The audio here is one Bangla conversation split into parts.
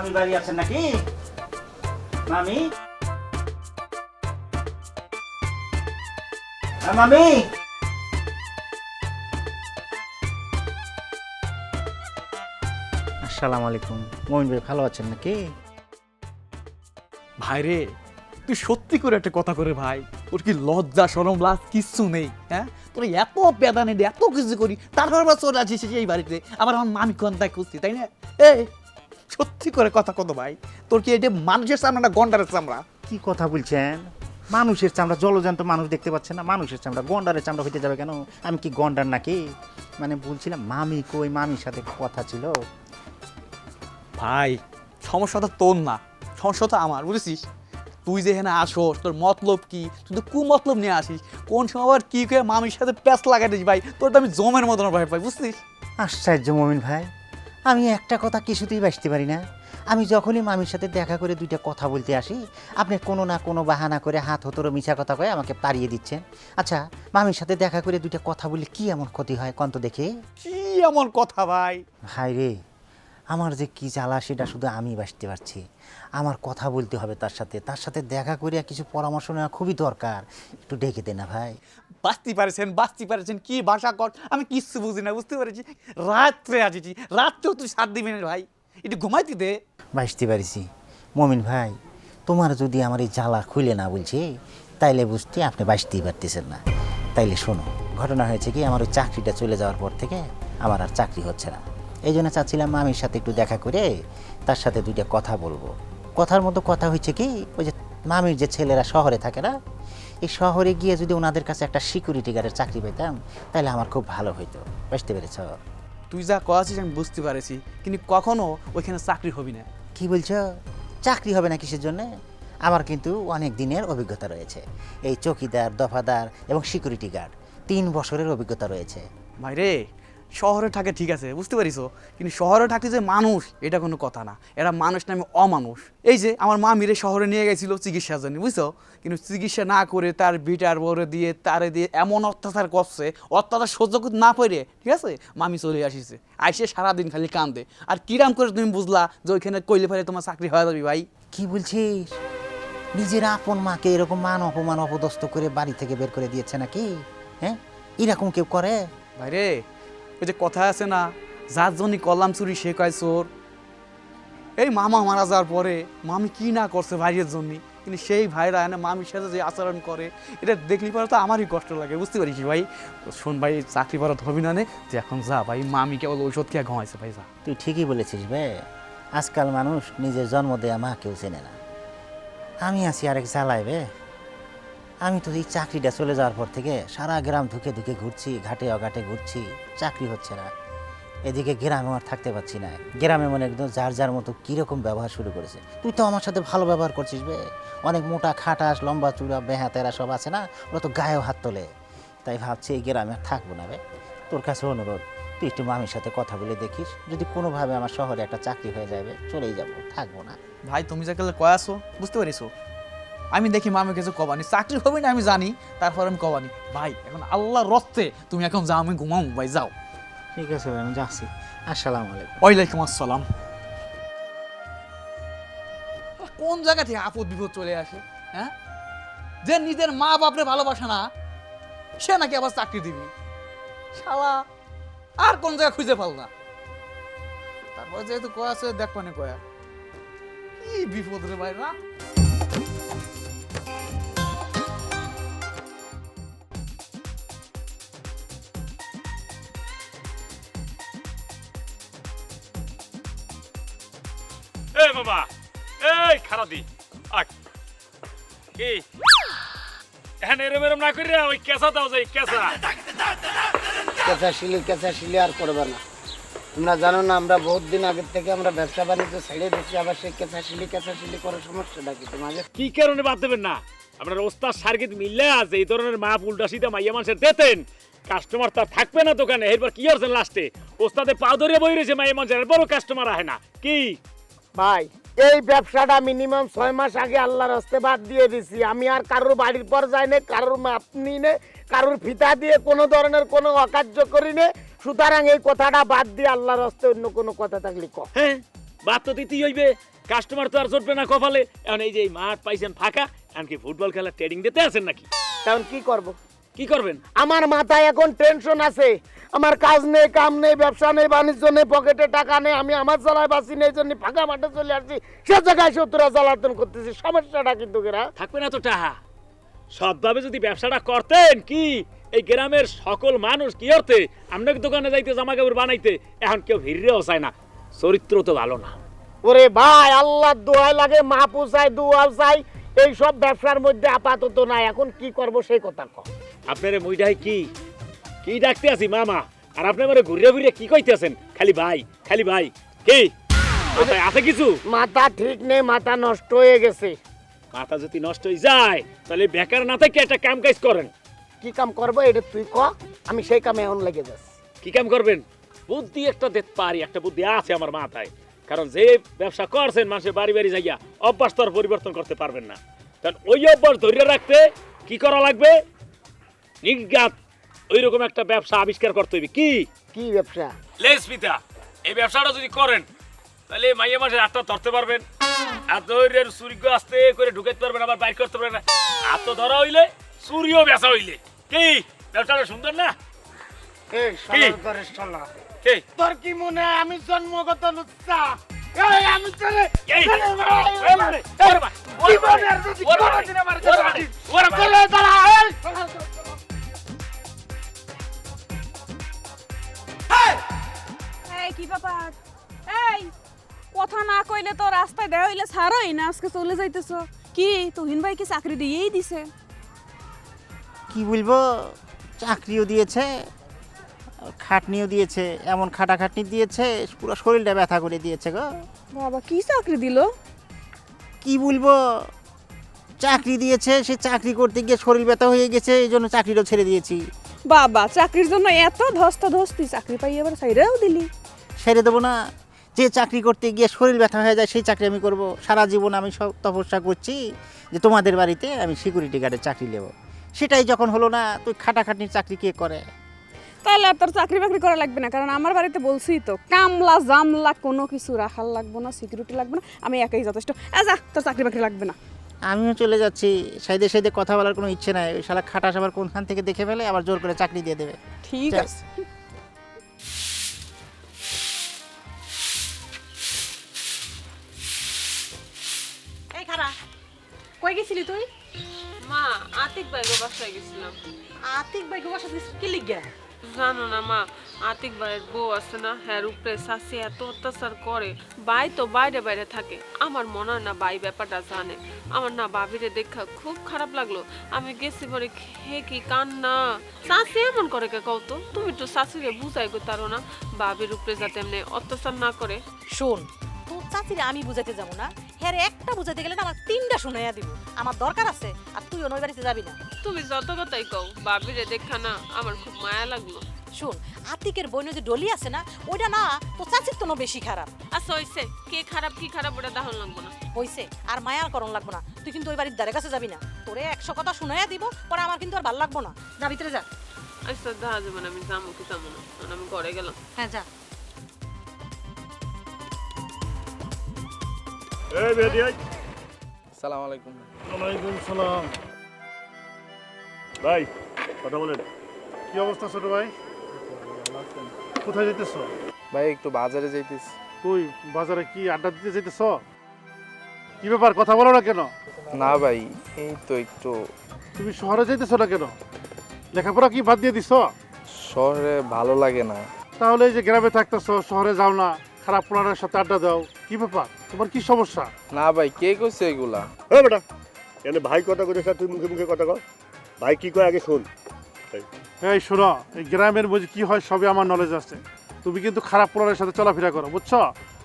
মামি বাড়ি আছেন নাকি? মামি? হ্যাঁ, মামি? আসসালামু আলাইকুম। মমিন ভাই ভালো আছেন নাকি? ভাই রে তুই সত্যি করে একটা কথা করে ভাই ওর কি লজ্জা সরম লাজ কিচ্ছু নেই হ্যাঁ? তোর এত পেদা নেই এত কিছু করি তারপর আবার চলে আসিস এই বাড়িতে। আবার আমার মামি কন্তায় খুঁজছি তাই না? এই সত্যি করে কথা কত ভাই? তোর কি এটা মানুষের চামড়া না গন্ডারের চামড়া? কি কথা বলছেন? মানুষের চামড়া জলজান্ত মানুষ দেখতে পাচ্ছেন না? মানুষের চামড়া গন্ডারের চামড়া হইতে যাবে কেন? আমি কি গন্ডার নাকি? মানে বলছিলাম মামি কই? মামির সাথে কথা ছিল। ভাই সমস্যা তো তোর না। সমস্যা তো আমার বুঝেছিস? তুই যে এখানে আসোস তোর মতলব কি? তুই তো কু মতলব নিয়ে আসিস। কোন সময় আবার কী করে মামির সাথে প্যাঁচ লাগাইছিস ভাই? তোর তো আমি জমের মতন ভাই ভাই বুঝছিস? আশ্চর্য মমিন ভাই। আমি একটা কথা কিছুতেই বাঁচতে পারি না। আমি যখনই মামির সাথে দেখা করে দুইটা কথা বলতে আসি আপনি কোনো না কোনো বাহানা করে হাত হতোরো মিছা কথা কয়ে আমাকে তাড়িয়ে দিচ্ছেন। আচ্ছা মামির সাথে দেখা করে দুইটা কথা বললে কি এমন ক্ষতি হয়? কন্ত দেখে। কি এমন কথা ভাই? ভাই রে আমার যে কি জ্বালা সেটা শুধু আমি বাঁচতে পারছি। আমার কথা বলতে হবে তার সাথে। তার সাথে দেখা করিয়া কিছু পরামর্শ নেওয়া খুবই দরকার। একটু ডেকে দে না ভাই। বাঁচতে পারছেন বাঁচতে পারছেন কি ভাষা কর আমি কিচ্ছু বুঝি না বুঝতে পেরেছি। রাত্রে আসিছি রাত্রেও তুই সাত দিবি না ভাই। একটু ঘুমাইতে দে। বাঁচতে পারিছি। মমিন ভাই তোমার যদি আমার এই জ্বালা খুলে না বলছি তাইলে বুঝতে আপনি বাঁচতেই পারতেছেন না। তাইলে শোনো ঘটনা হয়েছে কি আমার ওই চাকরিটা চলে যাওয়ার পর থেকে আমার আর চাকরি হচ্ছে না। এই জন্য চাচ্ছিলাম মামির সাথে একটু দেখা করে তার সাথে দুইটা কথা বলব। কথার মতো কথা হয়েছে কি ওই যে মামির যে ছেলেরা শহরে থাকে না এই শহরে গিয়ে যদি ওনাদের কাছে একটা সিকিউরিটি গার্ডের চাকরি পেতাম তাহলে আমার খুব ভালো হইতো। বুঝতে পেরেছ? তুই যা কয়াছিস আমি বুঝতে পারছি কিন্তু কখনো ওইখানে চাকরি হবি না। কি বলছ? চাকরি হবে না কিসের জন্য? আমার কিন্তু অনেক দিনের অভিজ্ঞতা রয়েছে। এই চকিদার দফাদার এবং সিকিউরিটি গার্ড তিন বছরের অভিজ্ঞতা রয়েছে। ভাই রে শহরে থাকে ঠিক আছে বুঝতে পারিস কিন্তু শহরে থাকতে যে মানুষ এটা কোনো কথা না। এরা মানুষ নামে অমানুষ। এই যে আমার মা মিরে শহরে নিয়ে গেছিল চিকিৎসার জন্য বুঝছ? কিন্তু চিকিৎসা না করে তার বিটার বরে দিয়ে তারে দিয়ে এমন অত্যাচার করছে অত্যাচার সহ্য করতে না পেরে ঠিক আছে? মামি চলে আসিছে। আইসে সারাদিন খালি কান্দে। আর কিরাম করে তুমি বুঝলা যে ওইখানে কইলে ফেলে তোমার চাকরি হয়ে যাবে ভাই? কি বলছিস? নিজের আপন মাকে এরকম মান অপমান অপদস্থ করে বাড়ি থেকে বের করে দিয়েছে নাকি? হ্যাঁ? এরকম কেউ করে? ভাই রে ওই যে কথা আছে না, যার জন্য কলাম চুরি সে কয় চোর। এই মামা মারা যাওয়ার পরে মামি কি না করছে ভাইয়ের জন্য? কিন্তু সেই ভাইরা এনে মামির সাথে যে আচরণ করে, এটা দেখলি পরে তো আমারই কষ্ট লাগে, বুঝতে পারিস ভাই? শোন ভাই, চাকরি করা ধরবি না নে, যে এখন যা ভাই মামি কেবল ঔষধ খেয়ে ঘুমাইছে ভাই, যা। তুই ঠিকই বলেছিস ভাই আজকাল মানুষ নিজের জন্ম দেয়া মা কেউ চেনে না। আমি আছি আরেক জ্বালায় বে। আমি তো এই চাকরিটা চলে যাওয়ার পর থেকে সারা গ্রাম ধুকে ধুকে ঘুরছি, ঘাটে অঘাটে ঘুরছি, চাকরি হচ্ছে না। এদিকে গ্রামে আর থাকতে পারছি না। গ্রামে মনে একদম যার যার মতো কীরকম ব্যবহার শুরু করেছে। তুই তো আমার সাথে ভালো ব্যবহার করছিস বে। অনেক মোটা খাটাস, লম্বা চূড়া, বেহা তেরা সব আছে না? ওরা তো গায়েও হাত তোলে। তাই ভাবছি এই গ্রামে আর থাকব না বে। তোর কাছে অনুরোধ, তুই একটু মামির সাথে কথা বলে দেখিস। যদি কোনোভাবে আমার শহরে একটা চাকরি হয়ে যাবে চলেই যাব, থাকব না। ভাই, তুমি যে কালে কয় আসো বুঝতে পারিস আমি দেখি মামি কিছু কবানি। চাকরি হবে না আমি জানি তারপর আমি কবানি। ভাই এখন আল্লাহর রস্তে তুমি এখন যাও আমি ঘুমাও ভাই যাও। ঠিক আছে ভাই, আমি যাচ্ছি। আসসালামু আলাইকুম। ওয়ালাইকুম আসসালাম কোন জায়গা থেকে আপদ বিপদ চলে আসে হ্যাঁ? যে নিজের মা বাপরে ভালোবাসে না সে নাকি আবার চাকরি দিবি। শালা আর কোন জায়গা খুঁজে পাল না। তারপরে যেহেতু কয়া আছে দেখ পানে কয়া। কি বিপদ রে ভাই না? এই বাবা এই খারাপ দি আক কি? এখানে এরম এরম না করিয়া ওই কেঁচা দাও যাই কেঁচা। কেঁচা শিলি কেঁচা শিলি আর করবে না। তোমরা জানো না আমরা বহুত দিন আগের থেকে আমরা ব্যবসা বাণিজ্য ছেড়ে দিচ্ছি আবার সেই কেঁচা শিলি কেঁচা শিলি করার সমস্যাটা কি তোমাদের? কি কারণে বাদ দেবেন না? আপনার ওস্তাদ সার্কিট মিললে আছে এই ধরনের মাপ উল্টা সিধা মাইয়া মানুষের দিতেন। কাস্টমার তার থাকবে না দোকানে এরপর কি হচ্ছেন লাস্টে? ওস্তাদে পা ধরে বই রয়েছে মাইয়া মানুষের বড় কাস্টমার আহে না। কি? ভাই এই ব্যবসাটা মিনিমাম ছয় মাস আগে আল্লাহর হস্তে বাদ দিয়ে দিছি। আমি আর কারোর বাড়ির পর যাই না কারোর মাপ নিই নে কারোর ফিতা দিয়ে কোনো ধরনের কোনো অকার্য করি নে সুতরাং এই কথাটা বাদ দিয়ে আল্লাহর হস্তে অন্য কোনো কথা থাকলে ক। হ্যাঁ বাদ তো দিতেই হইবে। কাস্টমার তো আর জুটবে না কপালে। এখন এই যে মাঠ পাইছেন ফাঁকা এমনকি ফুটবল খেলা ট্রেডিং দিতে আছেন নাকি? কারণ কি করব? কি করবেন? আমার মাথায় এখন টেনশন আছে। আমার কাজ নেই কাম নেই ব্যবসা নেই বাণিজ্য নেই পকেটে টাকা নেই আমি আমার জ্বালায় বাঁচি নেই জন্য ফাঁকা মাঠে চলে আসছি। সে জায়গায় শত্রুরা জ্বালাতন করতেছি সমস্যাটা কিন্তু এরা থাকবে না তো টাহা। সৎভাবে যদি ব্যবসাটা করতেন কি? এই গ্রামের সকল মানুষ কি অর্থে? আপনাকে দোকানে যাইতে জামা কাপড় বানাইতে এখন কেউ ভিড়েও চায় না। চরিত্র তো ভালো না। ওরে ভাই আল্লাহ দোয়াই লাগে মাহফুজ চাই দুয়াল চাই। এই সব ব্যবসার মধ্যে আপাতত নাই এখন কি করব সেই কথা কম আপনার মুইডাই কি? কি ডাকতে আছি মামা? আর আপনি আমার ঘুরে ঘুরে কি কইতেছেন খালি ভাই খালি ভাই। কি? মাথায় আছে কিছু? মাথা ঠিক নেই মাথা নষ্ট হয়ে গেছে। মাথা যদি নষ্ট হয়ে যায় তাহলে বেকার না থেকে একটা কাম কাজ করেন। কি কাম করব এটা তুই ক আমি সেই কামে এখন লেগে যাচ্ছি। কি কাম করবেন? বুদ্ধি একটা দিতে পারি একটা বুদ্ধি আছে আমার মাথায়। কারণ যে ব্যবসা করছেন মানুষের বাড়ি বাড়ি যাইয়া অভ্যাস তো আর পরিবর্তন করতে পারবেন না। কারণ ওই অভ্যাস ধরে রাখতে কি করা লাগবে? নিজ্ঞাত ওই রকম একটা ব্যবসা আবিষ্কার করতে হবে কি? কি ব্যবসা? লেস পিতা এই ব্যবসাটা যদি করেন তাহলে মাইয়া মাসের আটটা ধরতে পারবেন। আর দৈরের সূর্য আস্তে করে ঢুকাইতে পারবেন আবার বাইর করতে পারবেন আর তো ধরা হইলে সূর্য বেচা হইলে। কি? ব্যবসাটা সুন্দর না? এই শালার ঘরে শালা। কি? তোর কি মনে আমি জন্মগত লুচ্চা? এই আমি চলে এই, চলে জীবনের যদি কোনোদিন আমার দাঁড়া কি ব্যাপার? এই কথা না কইলে তো রাস্তায় দেওয়া হইলে ছাড়াই না আজকে চলে যাইতেছ। কি তুহিন ভাই কি চাকরি দিয়েই দিছে? কি বলব চাকরিও দিয়েছে খাটনিও দিয়েছে এমন খাটাখাটনি দিয়েছে পুরো শরীরটা ব্যথা করে দিয়েছে গো। বাবা কি চাকরি দিল? কি বলব চাকরি দিয়েছে সে চাকরি করতে গিয়ে শরীর ব্যথা হয়ে গেছে এই জন্য চাকরিটাও ছেড়ে দিয়েছি। বাবা চাকরির জন্য এত ধস্তা ধস্তি চাকরি পাই এবার সাইডেও দিলি। ছেড়ে দেবো না। যে চাকরি করতে গিয়ে শরীর ব্যথা হয়ে যায় সেই চাকরি আমি করব। সারা জীবন আমি সব তপস্যা করছি যে তোমাদের বাড়িতে আমি সিকিউরিটি গার্ডের চাকরি নেব। সেটাই যখন হলো না তুই খাটাখাটনির চাকরি কে করে? তাহলে আর তোর চাকরি বাকরি করা লাগবে না কারণ আমার বাড়িতে বলছি তো কামলা জামলা কোনো কিছু রাখার লাগবে না সিকিউরিটি লাগবে না আমি একাই যথেষ্ট। যা তোর চাকরি বাকরি লাগবে না। আমিও চলে যাচ্ছি সাইডে সাইডে কথা বলার কোনো ইচ্ছে নাই ওই শালা খাটাস আবার কোনখান থেকে দেখে ফেলে আবার জোর করে চাকরি দিয়ে দেবে। ঠিক আছে। কই গেছিলি তুই? মা আতিক ভাইয়ের বাসায় গেছিলাম। আতিক ভাই গোবার সাথে কি লিখিয়া জানো না মা আতিক ভাইয়ের বউ আছে না হ্যার উপরে শাসি এত অত্যাচার করে ভাই তো বাইরে বাইরে থাকে। আমার মনে হয় না ভাই ব্যাপারটা জানে। আমার না বাবিরে দেখা খুব খারাপ লাগল। আমি গেছি পরে হে কি কান্না। শাসি এমন করে কে কও তো? তুমি একটু শাশুড়ি বুঝাই গো তারো না। বাবির উপরে যাতে এমনি অত্যাচার না করে। শোন তোর চাচিরে আমি বুঝাইতে যাব না। হ্যাঁ একটা বুঝাইতে গেলে না আমার তিনটা শুনাইয়া দিব। আমার দরকার আছে আর তুই অন্য বাড়িতে যাবি না। তুমি যত কথাই কও বাবিরে দেখা না আমার খুব মায়া লাগল। শোন আতিকের বইন যে ডলি আছে না ওইটা না তোর চাচির তো বেশি খারাপ। আচ্ছা হইছে। কে খারাপ কি খারাপ ওটা দাহন লাগবো না। হইছে আর মায়ার করণ লাগবো না। তুই কিন্তু ওই বাড়ির দ্বারে কাছে যাবি না। তোরে একশো কথা শুনাইয়া দিব পরে আমার কিন্তু আর ভালো লাগবো না। যা ভিতরে যা। আচ্ছা দেখা যাবে না আমি যাব কি যাব না। আমি ঘরে গেলাম। হ্যাঁ যা। সালাম আলাইকুম। ওয়ালাইকুম সালাম। ভাই কথা বলেন। কি অবস্থা ছোট ভাই? কোথায় যেতেছ ভাই একটু বাজারে তুই বাজারে কি আড্ডা দিতে যেতেছ কি ব্যাপার কথা বলো না কেন? না ভাই এই তো একটু তুমি শহরে যাইতেছ না কেন? লেখাপড়া কি বাদ দিয়ে দিছ? শহরে ভালো লাগে না। তাহলে এই যে গ্রামে থাকতেছ শহরে যাও না খারাপ পোলারের সাথে আড্ডা দাও। কি ব্যাপার? তোমার কি সমস্যা? না ভাই কে কইছে এগুলা? ও বেটা কেন ভাই কথা কইতে তুই মুখে মুখে কথা কর ভাই কি কয় আগে শুন। এই। শোনো এই গ্রামের মধ্যে কি হয় সবই আমার নলেজ আছে। তুমি কিন্তু খারাপ পোলারের সাথে চলাফেরা করো বুঝছ?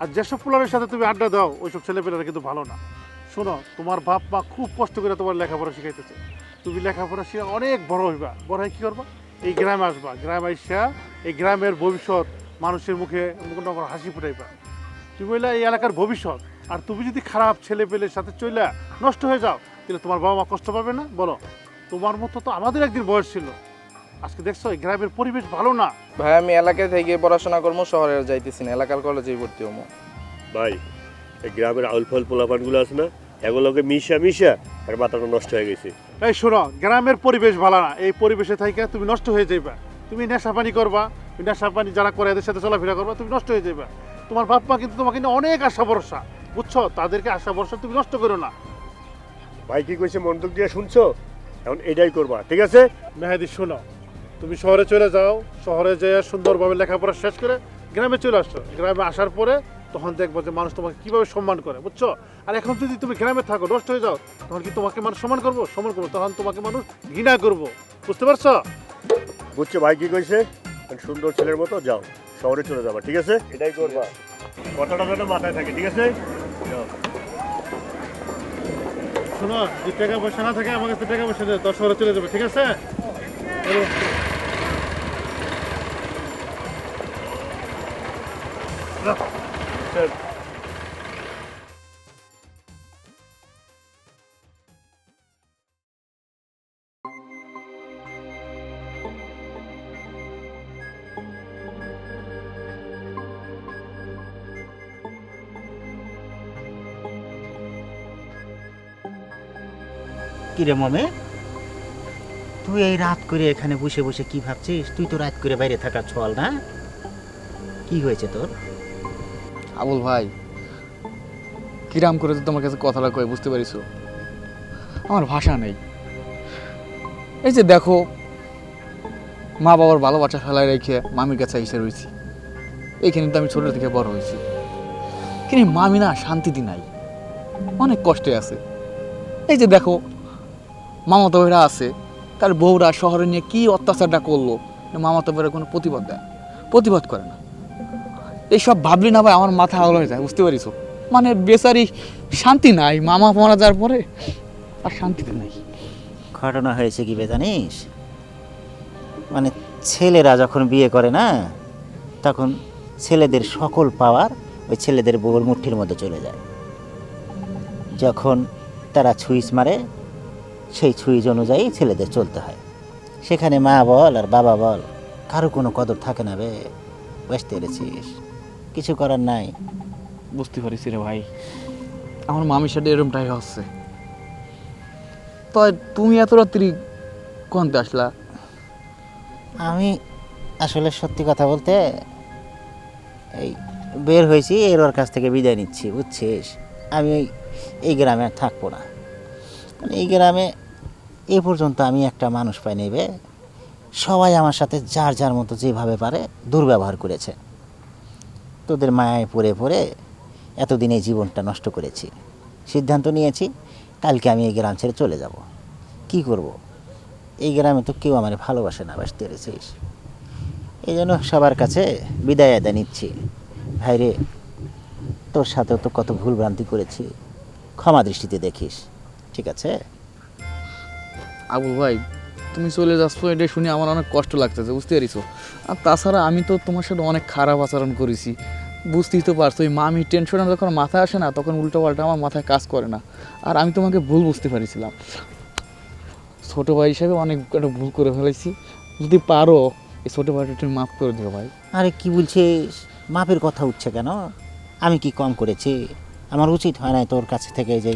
আর যেসব পোলারের সাথে তুমি আড্ডা দাও ওইসব ছেলেপেলেরা কিন্তু ভালো না। শোনো তোমার বাপ মা খুব কষ্ট করে তোমার লেখাপড়া শিখাইতেছে। তুমি লেখাপড়া শিখে অনেক বড় হইবা। বড় হয়ে কি করবা? এই গ্রামে আসবা। গ্রামে আসা এই গ্রামের ভবিষ্যৎ মানুষের মুখে মুখ হাসি ফুটাইবা। তুমি বললে এই এলাকার ভবিষ্যৎ। আর তুমি যদি খারাপ ছেলে পেলের সাথে চলে নষ্ট হয়ে যাও তাহলে তোমার বাবা মা কষ্ট পাবে না? বলো। তোমার মতো তো আমাদের একদিন বয়স ছিল। আজকে দেখছ এই গ্রামের পরিবেশ ভালো না। ভাই আমি এলাকায় থেকে পড়াশোনা করব শহরে যাইতেছি না। এলাকার কলেজেই ভর্তি হব। ভাই এই গ্রামের আউল ফল পোলাপানগুলো আছে না এগুলোকে মিশা মিশা আর মাথাটা নষ্ট হয়ে গেছে। এই শোনো গ্রামের পরিবেশ ভালো না। এই পরিবেশে থেকে তুমি নষ্ট হয়ে যাইবা। তুমি নেশা পানি করবা নেশা পানি যারা করে এদের সাথে চলাফেরা করবা তুমি নষ্ট হয়ে যাইবা। তোমার বাপ মা কিন্তু তোমাকে নিয়ে অনেক আশা ভরসা। বুঝছ? তাদেরকে আশা ভরসা তুমি নষ্ট করো না। ভাই কি কইছে মনোযোগ দিয়ে শুনছো? এখন এটাই করবা ঠিক আছে? মেহেদি শোনো। তুমি শহরে চলে যাও শহরে যেয়ে সুন্দরভাবে লেখাপড়া শেষ করে গ্রামে চলে আসছো গ্রামে আসার পরে তখন দেখব যে মানুষ তোমাকে কীভাবে সম্মান করে বুঝছ? আর এখন যদি তুমি গ্রামে থাকো নষ্ট হয়ে যাও তখন কি তোমাকে মানুষ সম্মান করব? সম্মান করব তখন তোমাকে মানুষ ঘৃণা করব। বুঝতে পারছ? বুঝছ ভাই কি কইছে? সুন্দর ছেলের মতো যাও। শহরে চলে যাবা ঠিক আছে? এটাই করবা। কথাটা যেন মাথায় থাকে ঠিক আছে? শোনো যে টাকা পয়সা না থাকে আমার কাছে টাকা পয়সা দেয় তোর শহরে চলে যাবে ঠিক আছে? কিরে মমে? তুই এই রাত করে এখানে বসে বসে কি ভাবছিস? তুই তো রাত করে বাইরে থাকা ছল না? কি হয়েছে তোর? আবুল ভাই, কিরাম করে তো তোমার কাছে কথাটা কই বুঝতে পারিস? আমার ভাষা নেই। এই যে দেখো মা বাবার ভালোবাসা ফেলায় রেখে মামির কাছে এসে রয়েছি। এইখানে তো আমি ছোট থেকে বড় হয়েছি। কিন্তু মামি না শান্তিতে নাই। অনেক কষ্টে আছে। এই যে দেখো মামাতো ভাইরা আছে, তার বউরা শহরে নিয়ে কি অত্যাচারটা করল মামাতো ভাইরা কোনো প্রতিবাদ দেয় প্রতিবাদ করে না। এইসব ভাবলি না ভাই আমার মাথা আলো হয়ে যায়, বুঝতে পারিস মানে বেচারি শান্তি নাই, মামা মারা যাওয়ার পরে আর শান্তিতে নাই। ঘটনা হয়েছে কি জানিস? মানে ছেলেরা যখন বিয়ে করে না, তখন ছেলেদের সকল পাওয়ার ওই ছেলেদের বউর মুঠির মধ্যে চলে যায়। যখন তারা ছুঁইচ মারে সেই ছুঁইচ অনুযায়ী ছেলেদের চলতে হয়। সেখানে মা বল আর বাবা বল কারও কোনো কদর থাকে না বে বুঝতে পেরেছিস কিছু করার নাই। বুঝতে পারিস রে ভাই। আমার মামির সাথে এরমটাই হচ্ছে। তাই তুমি এত রাত্রি কোনতে আসলা? আমি আসলে সত্যি কথা বলতে এই বের হয়েছি এর ওর কাছ থেকে বিদায় নিচ্ছি বুঝছিস? আমি এই- এই গ্রামে আর থাকব না। মানে এই গ্রামে এ পর্যন্ত আমি একটা মানুষ পাই নেবে সবাই আমার সাথে যার যার মতো যেভাবে পারে দুর্ব্যবহার করেছে। তোদের মায়ায় পড়ে পড়ে এতদিন এই জীবনটা নষ্ট করেছি। সিদ্ধান্ত নিয়েছি, কালকে আমি এই গ্রাম ছেড়ে চলে যাব। কি করব? এই গ্রামে তো কেউ আমার ভালোবাসে না বাসতে পেরেছিস এই জন্য সবার কাছে বিদায় আদা নিচ্ছি। ভাইরে, তোর সাথেও তো কত ভুলভ্রান্তি করেছি। ক্ষমা দৃষ্টিতে দেখিস। ঠিক আছে? আবুল ভাই তুমি চলে যাচ্ছ এটা শুনে আমার অনেক কষ্ট লাগতেছে বুঝতে পারিস আর তাছাড়া আমি তো তোমার সাথে অনেক খারাপ আচরণ করেছি। বুঝতেই তো পারছ ওই মামি টেনশনে যখন মাথায় আসে না তখন উল্টো পাল্টা আমার মাথায় কাজ করে না। আর আমি তোমাকে ভুল বুঝতে পারিছিলাম। ছোটো ভাই হিসাবে অনেক একটা ভুল করে ফেলেছি। যদি পারো এই ছোটো ভাইটা তুমি মাফ করে দিও ভাই। আরে কি বলছিস? মাপের কথা উঠছে কেন? আমি কি কম করেছি? আমার উচিত হয় নাই তোর কাছে থেকে যে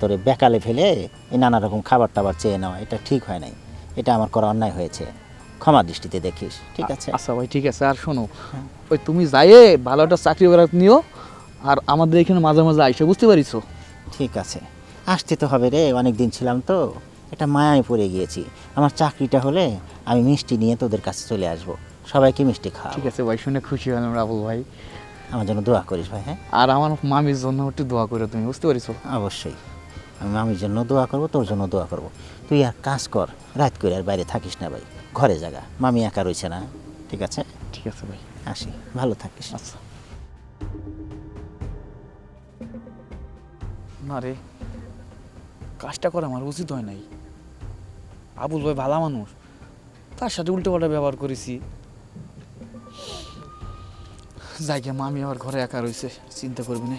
তোরে বেকালে ফেলে এই নানা রকম খাবার টাবার চেয়ে নেওয়া। এটা ঠিক হয় নাই। এটা আমার করা অন্যায় হয়েছে। ক্ষমা দৃষ্টিতে দেখিস ঠিক আছে? আচ্ছা ভাই ঠিক আছে। আর শোনো ওই তুমি যাইয়ে ভালো একটা চাকরি বেড়া নিও আর আমাদের এখানে মাঝে মাঝে আইসে বুঝতে পারিছো? ঠিক আছে। আসতে তো হবে রে অনেক দিন ছিলাম তো। এটা মায়ায় পড়ে গিয়েছি। আমার চাকরিটা হলে আমি মিষ্টি নিয়ে তোদের কাছে চলে আসব। সবাইকে মিষ্টি খাওয়া ঠিক আছে ভাই শুনে খুশি হলাম রাবুল ভাই। আমার জন্য দোয়া করিস ভাই হ্যাঁ? আর আমার মামির জন্য একটু দোয়া করে তুমি বুঝতে পারিছো অবশ্যই। আমি মামির জন্য দোয়া করব তোর জন্য দোয়া করব। তুই আর কাজ কর রাত করে আর বাইরে থাকিস না ভাই। ঘরে জাগা মামি একা রয়েছে না ঠিক আছে? ঠিক আছে ভাই। আসি ভালো থাকিস। আচ্ছা। না রে কাজটা করা আমার উচিত হয় নাই। আবুল ভাই ভালো মানুষ তার সাথে উল্টো পাল্টা ব্যবহার করেছি। জায়গা মামি আমার ঘরে একা রয়েছে চিন্তা করবি না।